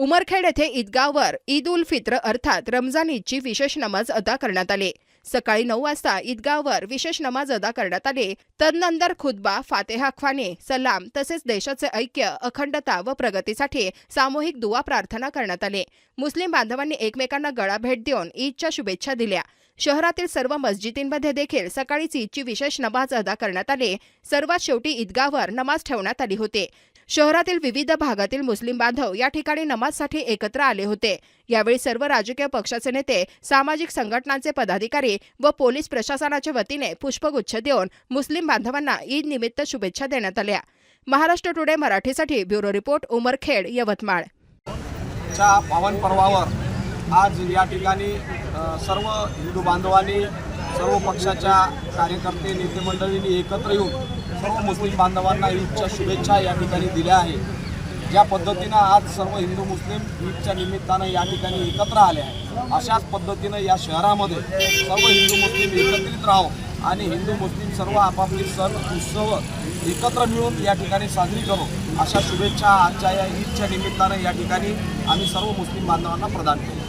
उमरखेड येथे ईदगावर ईद उल फित्र अर्थात रमजान ईदची विशेष नमाज अदा करण्यात आली. सकाळी नऊ वाजता ईदगावर विशेष नमाज अदा करण्यात आली. तदनंतर खुतबा फातेहा ख्वाने सलाम तसेच देशाचे ऐक्य अखंडता व प्रगतीसाठी सामूहिक दुवा प्रार्थना करण्यात आली. मुस्लिम बांधवांनी एकमेकांना गळा भेट देऊन ईदच्या शुभेच्छा दिल्या. शहरातील सर्व मस्जिदींमध्ये देखील सकाळीच ईदची विशेष नमाज अदा करण्यात आली. सर्वात शेवटी ईदगावर नमाज ठेवण्यात आली होती. शहरातील विविध भागातील मुस्लिम बांधव या ठिकाणी नमाजसाठी एकत्र आले होते. यावेळी सर्व राजकीय पक्षाचे नेते सामाजिक संघटनांचे पदाधिकारी व पोलीस प्रशासनाच्या वतीने पुष्पगुच्छ देऊन मुस्लिम बांधवांना ईद निमित्त शुभेच्छा देण्यात आल्या. महाराष्ट्र टुडे मराठीसाठी ब्युरो रिपोर्ट उमरखेड यवतमाळ. च्या पावन पर्वावर आज या ठिकाणी सर्व हिंदू बांधवांनी सर्व पक्षाच्या कार्यकर्ते नेते मंडळींनी एकत्र येऊन सर्व मुस्लिम बांधवांना ईदच्या शुभेच्छा या ठिकाणी दिल्या आहे ज्या पद्धतीनं आज सर्व हिंदू मुस्लिम ईदच्या निमित्तानं या ठिकाणी एकत्र आले आहे अशाच पद्धतीनं या शहरामध्ये सर्व हिंदू मुस्लिम एकत्रित राहो आणि हिंदू मुस्लिम सर्व आपापले सण उत्सव एकत्र मिळून या ठिकाणी साजरी करू. अशा शुभेच्छा आजच्या या ईदच्या निमित्तानं या ठिकाणी आम्ही सर्व मुस्लिम बांधवांना प्रदान केल्या.